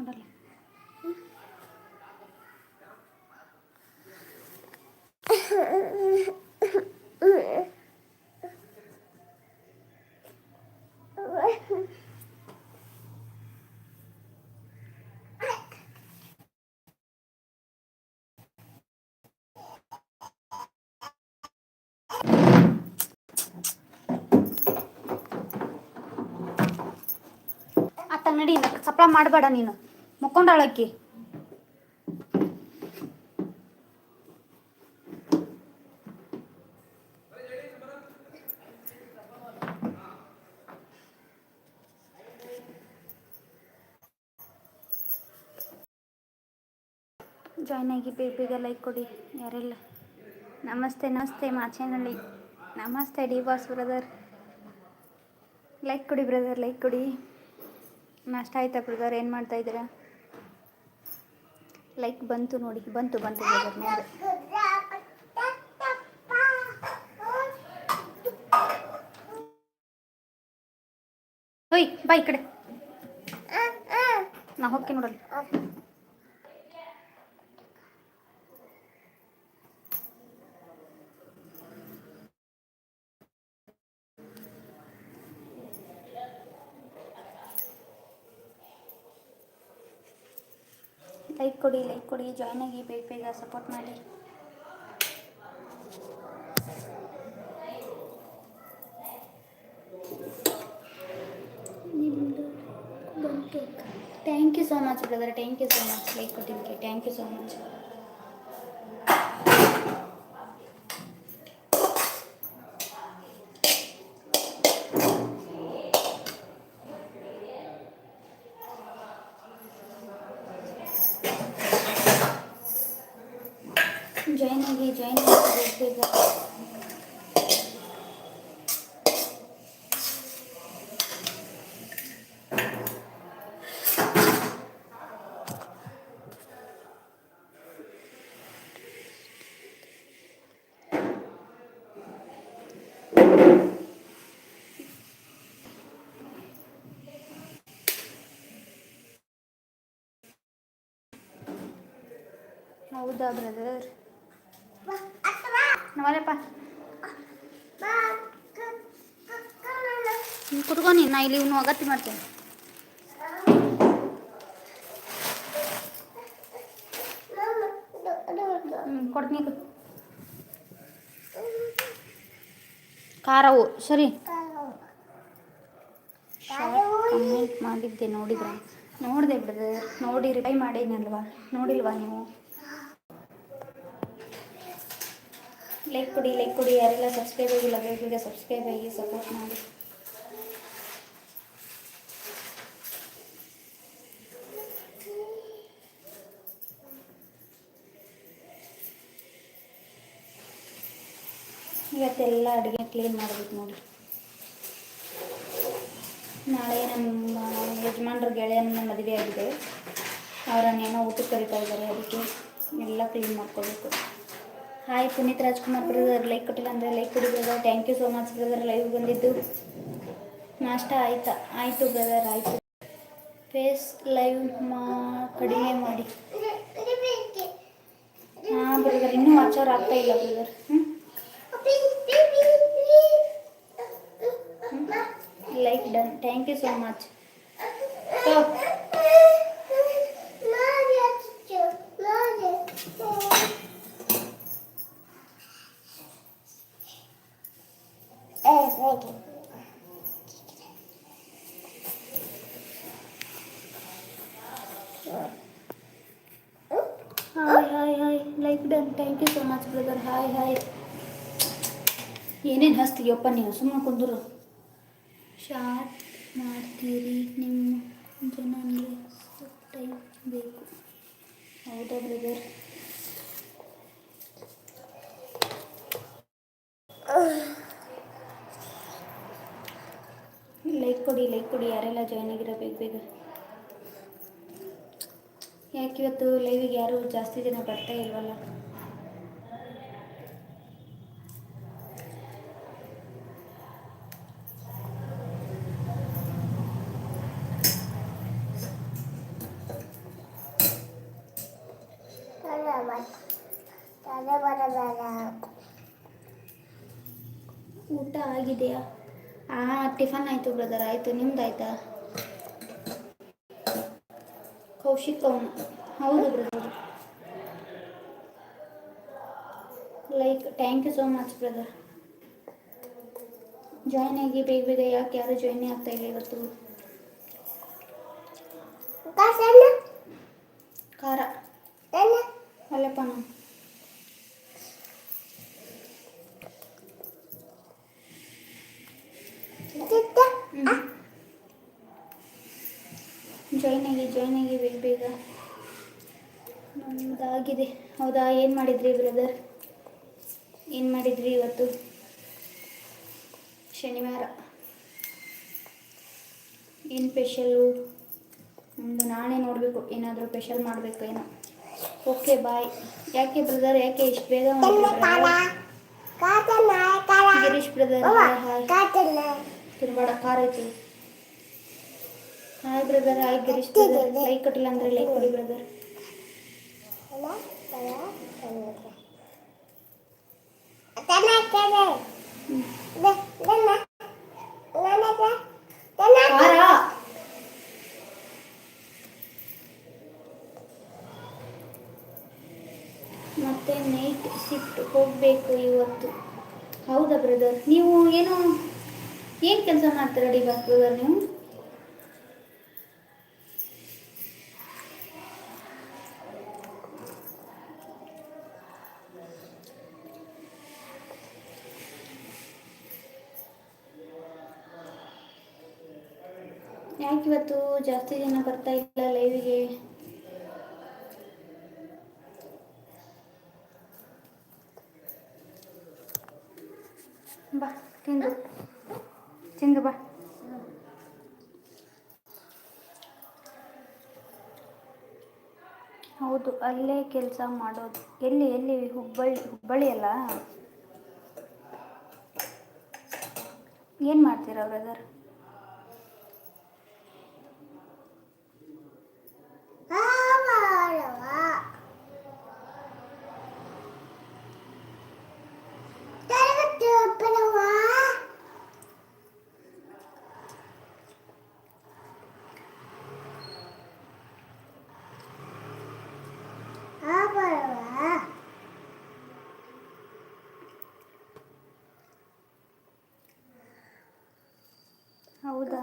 ನೋಡಲ್ಲ. ನಡಿ ಸಪ್ಲೈ ಮಾಡಬೇಡ ನೀನು. ಮುಕ್ಕೊಂಡಾಳಕ್ಕಿ. ಜಾಯ್ನ್ ಆಗಿ ಬೇಗ ಲೈಕ್ ಕೊಡಿ, ಯಾರೆಲ್ಲ. ನಮಸ್ತೆ ನಮಸ್ತೆ, ಮಾ ಮಾಚೇನಹಳ್ಳಿ ನಮಸ್ತೆ ಡಿ ಬಾಸ್ ಬ್ರದರ್. ಲೈಕ್ ಕೊಡಿ ಬ್ರದರ್ ಲೈಕ್ ಕೊಡಿ. ನಷ್ಟ ಆಯ್ತಾ ಬ್ರದರ್, ಏನು ಮಾಡ್ತಾ ಇದ್ದೀರಾ? ಲೈಕ್ ಬಂತು ನೋಡಿ ಬಂತು ಬಂತು ನೋಡಿ ಹೋಯ್ ಬಾ ಈ ಕಡೆ. ನಾ ಹೋಗ್ತೀನಿ ನೋಡಲ್ಲ ಲೈಕ್ ಕೊಡಿ ಲೈಕ್ ಕೊಡಿ ಜಾಯ್ನ್ ಆಗಿ ಬೇಗ ಬೇಗ ಸಪೋರ್ಟ್ ಮಾಡಿ thank you so much brother thank you so much like ಕೊಟ್ಟಿದ್ದಕ್ಕೆ thank you so much join ಆಗಿ ಜಾಯ್ನ್ ಆಗಿ ಬೇಗ ಬೇಗ ಹೌದಾ ಬ್ರದರ್ ನವಲ್ಲಪ್ಪ ನೀನು ಕುತ್ಕೊ ನೀನು ನಾ ಇಲ್ಲಿ ಇವನು ಅಗತ್ಯ ಮಾಡ್ತೇನೆ. ಹ್ಞೂ ಕೊಡ್ತೀನಿ. ಖಾರವು ಸರಿ. ಕಮೆಂಟ್ ಮಾಡಿದ್ದೆ ನೋಡಿದ್ರೆ? ನೋಡಿದೆ ಬ್ರದರ್ ನೋಡಿ ರಿಪ್ಲೈ ಮಾಡೇನಲ್ವಾ ನೋಡಿಲ್ವಾ ನೀವು? ಲೈಕ್ ಕೊಡಿ ಲೈಕ್ ಕೊಡಿ. ಯಾರೆಲ್ಲ ಸಬ್ಸ್ಕ್ರೈಬ್ ಆಗಿಲ್ಲ, ಬೇಗ ಸಬ್ಸ್ಕ್ರೈಬ್ ಆಗಿ ಸಪೋರ್ಟ್ ಮಾಡಿ. ಇವತ್ತೆಲ್ಲ ಅಡುಗೆ ಕ್ಲೀನ್ ಮಾಡಬೇಕು ನೋಡಿ. ನಾಳೆ ನಮ್ಮ ಯಜಮಾನ್ರ ಗೆಳೆಯನ ಮದುವೆ ಆಗಿದೆ. ಅವರನ್ನೇನೋ ಊಟಕ್ಕೆ ಕರಿತಾ ಇದ್ದಾರೆ, ಅದಕ್ಕೆ ಎಲ್ಲ ಕ್ಲೀನ್ ಮಾಡ್ಕೋಬೇಕು. Hi Puneeth Rajkumar brother like ಕೊಟ್ಟಿಲ್ಲ ಅಂದರೆ ಲೈಕ್ ಕೊಡಿ brother thank you so much brother live ಬಂದಿದ್ದು. ನಾಷ್ಟ ಆಯ್ತಾ? ಆಯಿತು ಬ್ರದರ್ ಆಯಿತು. ಫೇಸ್ ಲೈವ್ ಮಾ, ಕಡಿಮೆ ಮಾಡಿ. ಹಾಂ ಬ್ರದರ್ ಇನ್ನೂ ವಾಚ್ ಅವರ್ ಆಗ್ತಾ ಇಲ್ಲ ಬ್ರದರ್ ಹ್ಞೂ like done thank you so much hi hi hi like done thank you so much brother hi hi ಏನೇನು ಹಸ್ತೀಯಪ್ಪ ನೀವು? ಸುಮ್ಮನೆ ಕುಂದರು ಶಾರ್ಟ್ ಮಾಡ್ತೀರಿ. ನಿಮ್ಮ ಜನ ಟೈಮ್ ಬೇಕು ಹೌದಾ ಬ್ರದರ್ ಲೈಕ್ ಕೊಡಿ ಲೈಕ್ ಕೊಡಿ. ಯಾರೆಲ್ಲ ಜಾಯ್ನ್ ಆಗಿರೋ ಬೇಗ. ಬೇಗ ಯಾಕೆ ಇವತ್ತು ಲೈವಿಗೆ ಯಾರು ಜಾಸ್ತಿ ಜನ ಬರ್ತಾ ಇಲ್ವಲ್ಲ? ಊಟ ಆಗಿದೆಯಾ? ಹಾಂ ಟಿಫನ್ ಆಯಿತು ಬ್ರದರ್ ಆಯಿತು. ನಿಮ್ದು ಆಯಿತಾ ಕೌಶಿಕ್ ಅವನು. ಹೌದು brother like thank you so much brother join ಆಗಿ ಬೇಗ ಬೇಗ ಯಾಕೆ ಯಾರು ಜಾಯ್ನ್ ಆಗ್ತಾ ಇಲ್ಲ ಇವತ್ತು? ಖಾರ ಅಲ್ಲಪ್ಪ ನಾನು. ಜಾಯ್ನ್ ಆಗಿ ಜಾಯ್ನ್ ಆಗಿ ಬೇಗ ಬೇಗ. ನಮ್ದಾಗಿದೆ ಹೌದಾ? ಏನು ಮಾಡಿದ್ರಿ ಬ್ರದರ್ ಏನು ಮಾಡಿದ್ರಿ ಇವತ್ತು? ಶನಿವಾರ. ಏನು ಸ್ಪೆಷಲ್ಲು ನಮ್ಮದು ನಾಳೆ ನೋಡಬೇಕು. ಏನಾದರೂ ಸ್ಪೆಷಲ್ ಮಾಡಬೇಕು ಏನೋ. ಓಕೆ ಬಾಯ್ ಯಾಕೆ ಬ್ರದರ್ ಯಾಕೆ ಇಷ್ಟು ಬೇಗ ಗಿರೀಶ್ ಬ್ರದರ್ ಹಾಯ್. ತಿರುಗಾಡ ಖಾರ ಐತಿ. Hi brother hi Girish brother like ಕೊಟ್ಟಿಲ್ಲ ಅಂದ್ರೆ ಲೈಕ್ ಕೊಡಿ ಬ್ರದರ್ ಮತ್ತೆ ನೈಟ್ ಶಿಫ್ಟ್ ಹೋಗಬೇಕು ಇವತ್ತು. ಹೌದಾ ಬ್ರದರ್ ನೀವು ಏನು ಏನು ಕೆಲಸ ಮಾಡ್ತೀರಾ ಡಿ ನೀವು? ಯಾಕೆ ಇವತ್ತು ಜಾಸ್ತಿ ಜನ ಬರ್ತಾ ಇಲ್ಲ ಲೈವಿಗೆ ಬಾ ತಿಂದು. ತಿಂದು ಬಾ. ಹೌದು ಅಲ್ಲೇ ಕೆಲಸ ಮಾಡೋದು. ಎಲ್ಲಿ ಎಲ್ಲಿ ಹುಬ್ಬಳ್ಳಿ ಹುಬ್ಬಳ್ಳಿ ಅಲ್ಲ? ಏನು ಮಾಡ್ತೀರಾ ಬ್ರದರ್ ಹೌದಾ?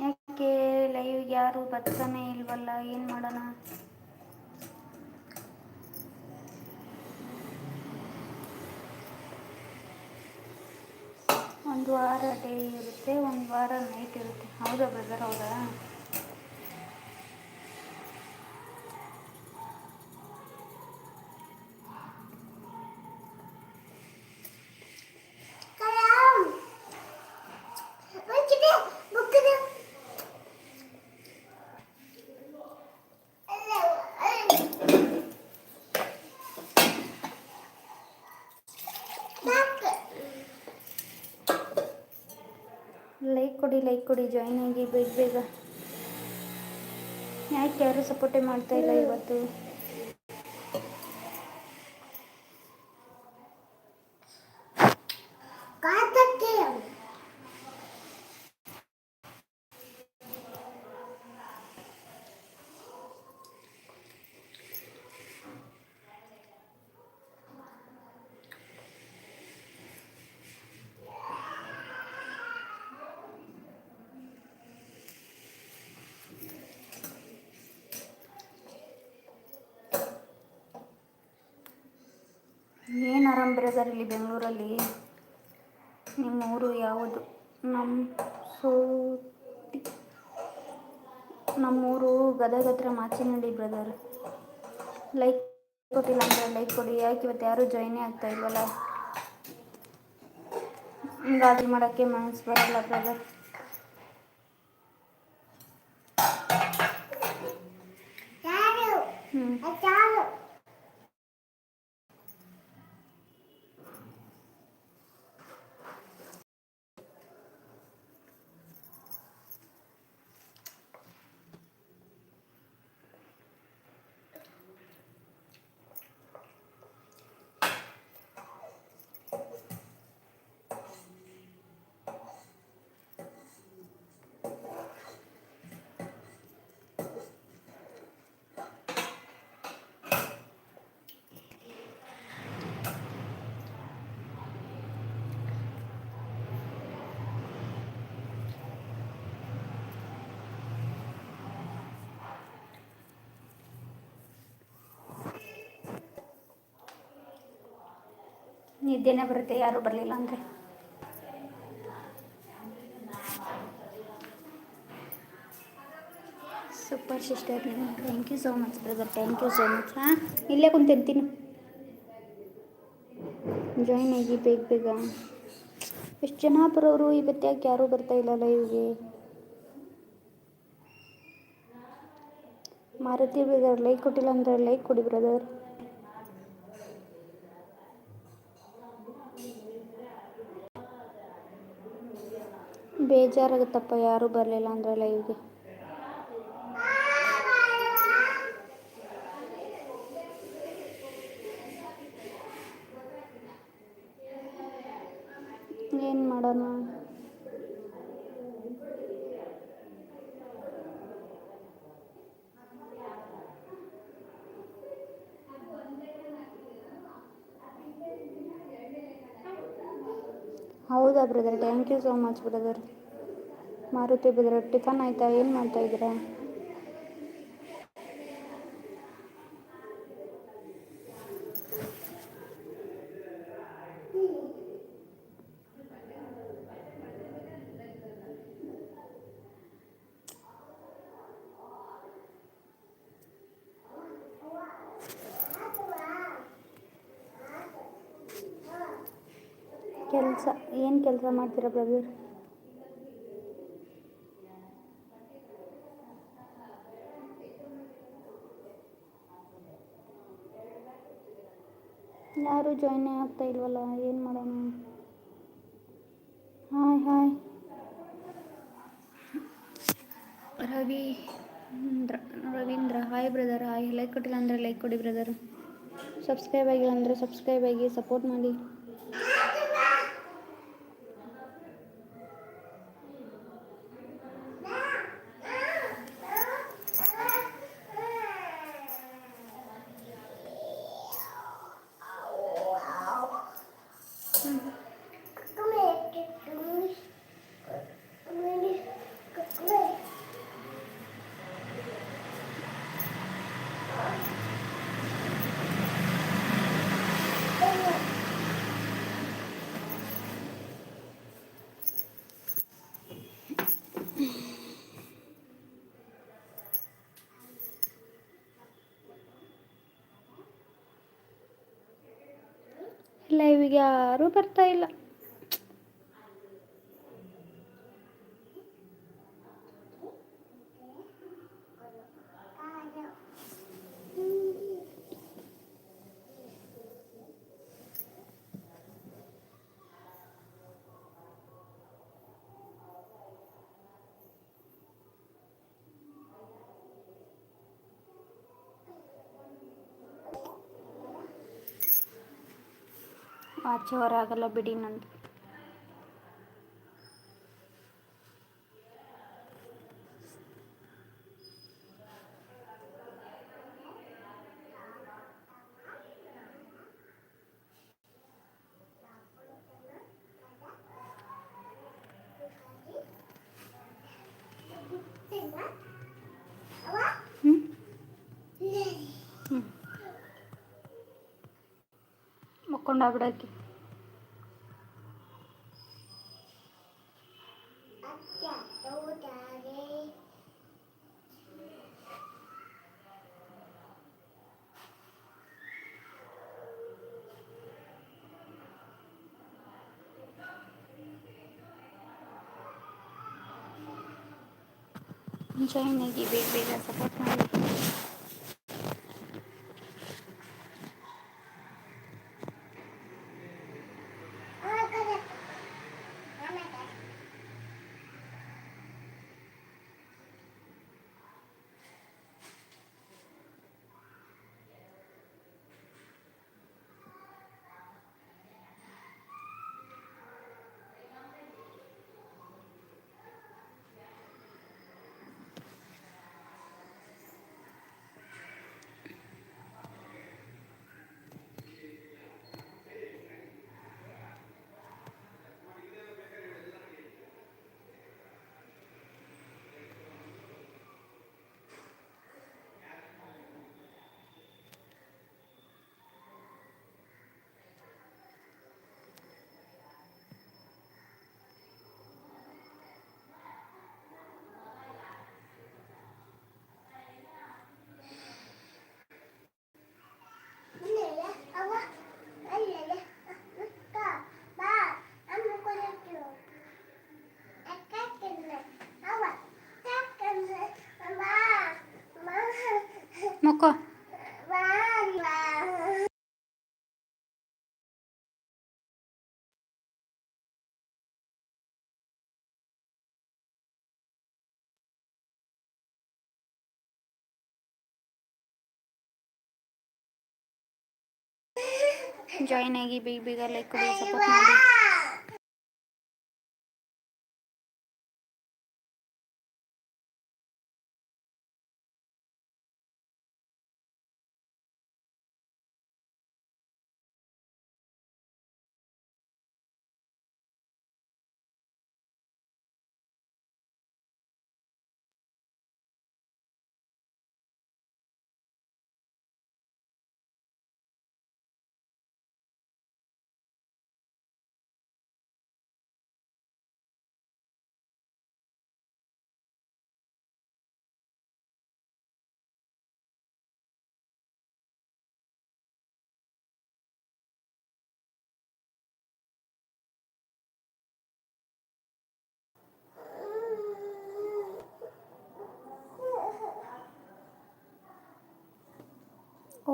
ಯಾಕೆ ಲೈವ್ ಯಾರು ಬರ್ತಾನೆ ಇಲ್ವಲ್ಲ, ಏನು ಮಾಡೋಣ? ಒಂದು ವಾರ ಡೇ ಇರುತ್ತೆ, ಒಂದು ವಾರ ನೈಟ್ ಇರುತ್ತೆ. ಹೌದಾ ಬ್ರದರ್ ಹೌದಾ? ಲೈಕ್ ಕೊಡಿ ಲೈಕ್ ಕೊಡಿ ಜಾಯ್ನ್ ಆಗಿ ಬೇಗ ಬೇಗ. ಯಾಕೆ ಯಾರು ಸಪೋರ್ಟೇ ಮಾಡ್ತಾ ಇಲ್ಲ ಇವತ್ತು ಏನು ಆರಾಮ್ ಬ್ರದರ್ ಇಲ್ಲಿ ಬೆಂಗಳೂರಲ್ಲಿ ನಿಮ್ಮ ಊರು ಯಾವುದು? ನಮ್ಮ ಸೋಟಿ ನಮ್ಮೂರು ಗದಗ ಹತ್ರ ಮಾಚಿನಹಳ್ಳಿ ಬ್ರದರ್ ಲೈಕ್ ಕೊಟ್ಟಿಲ್ಲ ಅಂದರೆ ಲೈಕ್ ಕೊಡಿ. ಯಾಕೆ ಇವತ್ತು ಯಾರೂ ಜಾಯ್ನೇ ಆಗ್ತಾ ಇಲ್ವಲ್ಲ? ಹಿಂಗಾಗಿ ಮಾಡೋಕ್ಕೆ ಮನಸ್ಸು ಬರಲ್ಲ ಬ್ರದರ್ ಹ್ಞೂ ನಿದ್ದೆನೇ ಬರುತ್ತೆ, ಯಾರೂ ಬರಲಿಲ್ಲ ಅಂದರೆ. Super sister thank you so much brother thank you so much ಹಾಂ? ಇಲ್ಲೇ ಕುಂತೀನಿ ತಿನ್ನು ಜಾಯಿನ್ ಆಗಿ ಬೇಗ ಬೇಗ. ಎಷ್ಟು ಜನ ಬರೋರು? ಇವತ್ತು ಯಾಕೆ ಯಾರೂ ಬರ್ತಾ ಇಲ್ಲ ಲೈವ್ಗೆ ಮಾರುತಿ ಬ್ರದರ್ ಲೈಕ್ ಕೊಟ್ಟಿಲ್ಲ ಅಂದರೆ ಲೈಕ್ ಕೊಡಿ ಬ್ರದರ್ ಬೇಜಾರಾಗುತ್ತಪ್ಪ ಯಾರೂ ಬರಲಿಲ್ಲ ಅಂದರೆ ಲೈವ್ಗೆ ಏನು ಮಾಡೋಣ ಹೌದಾ brother thank you so much brother Maruti brother tiffin ಆಯಿತಾ? ಏನು ಮಾಡ್ತಾ ಕೆಲಸ, ಏನು ಕೆಲಸ ಮಾಡ್ತೀರಾ ಬ್ರದರ್ ಯಾರೂ ಜಾಯ್ನ್ ಆಗ್ತಾ ಇಲ್ವಲ್ಲ, ಏನು ಮಾಡೋಣ? Hi hi Ravi Ravindra. Hi brother hi like ಕೊಟ್ಟಿಲ್ಲ ಅಂದರೆ ಲೈಕ್ ಕೊಡಿ ಬ್ರದರ್ ಸಬ್ಸ್ಕ್ರೈಬ್ ಆಗಿಲ್ಲ ಅಂದರೆ ಸಬ್ಸ್ಕ್ರೈಬ್ ಆಗಿ ಸಪೋರ್ಟ್ ಮಾಡಿ. ಲೈವಿಗೆ ಯಾರೂ ಬರ್ತಾ ಇಲ್ಲ. ಆಚೆ ಆಗಲ್ಲ ಬಿಡಿ ನಂದು ಹ್ಞೂ ಹ್ಞೂ ಮಕ್ಕೊಂಡಾಗ್ಬಿಡಕ್ಕೆ ಜಾಯಿನ್ ಆಗಿ ಬೇಗ ಬೇಗ ಸಪೋರ್ಟ್ ಮಾಡಿ ಜಾಯಿನ್ ಆಗಿ ಬೇಗ ಬೇಗ ಲೈಕ್ ಕೊಡಿ ಸಪೋರ್ಟ್ ಮಾಡಿ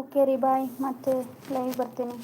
ಓಕೆ ರೀ ಬಾಯ್ ಮತ್ತೆ ಲೈವ್ ಬರ್ತೀನಿ.